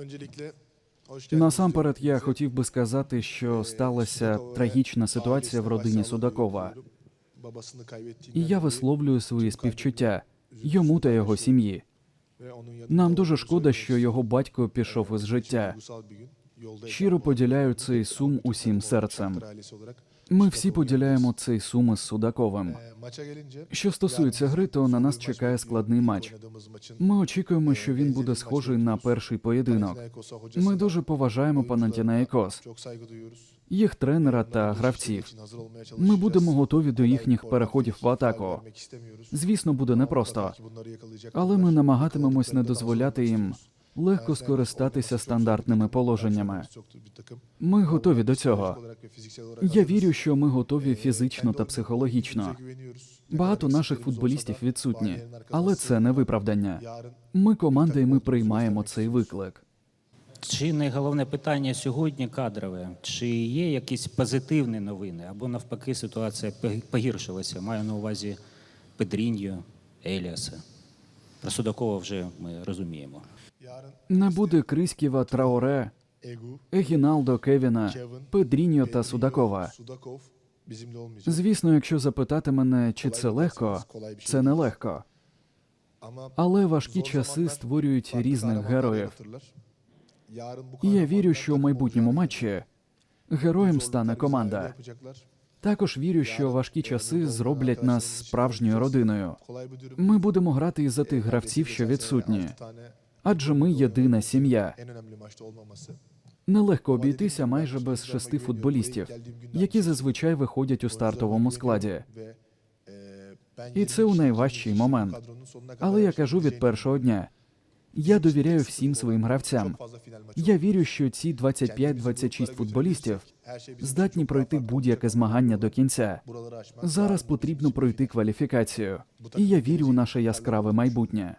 Öncelikle Насамперед, я хотів би сказати, що сталася трагічна ситуація в родині Судакова, і я висловлюю свої співчуття йому та його сім'ї. Нам дуже шкода, що його батько пішов із життя. Щиро поділяю цей сум усім серцем. Ми всі поділяємо цей сум із Судаковим. Що стосується гри, то на нас чекає складний матч. Ми очікуємо, що він буде схожий на перший поєдинок. Ми дуже поважаємо Панатінаїкос, їх тренера та гравців. Ми будемо готові до їхніх переходів в атаку. Звісно, буде непросто, але ми намагатимемось не дозволяти їм легко скористатися стандартними положеннями. Ми готові до цього. Я вірю, що ми готові фізично та психологічно. Багато наших футболістів відсутні, але це не виправдання. Ми команда, і ми приймаємо цей виклик. Чи не головне питання сьогодні кадрове? Чи є якісь позитивні новини? Або навпаки, ситуація пог- погіршилася? Маю на увазі Педріньо, Еліаса. Про Судакова вже ми розуміємо. Не буде Криськіва, Траоре, Егіналдо, Кевіна, Педріньо та Судакова. Звісно, якщо запитати мене, чи це легко, це не легко. Але важкі часи створюють різних героїв. І я вірю, що в майбутньому матчі героєм стане команда. Також вірю, що важкі часи зроблять нас справжньою родиною. Ми будемо грати із за тих гравців, що відсутні, адже ми єдина сім'я. Нелегко обійтися майже без шести футболістів, які зазвичай виходять у стартовому складі. І це у найважчий момент. Але я кажу від першого дня: я довіряю всім своїм гравцям. Я вірю, що ці 25-26 футболістів здатні пройти будь-яке змагання до кінця. Зараз потрібно пройти кваліфікацію, і я вірю у наше яскраве майбутнє.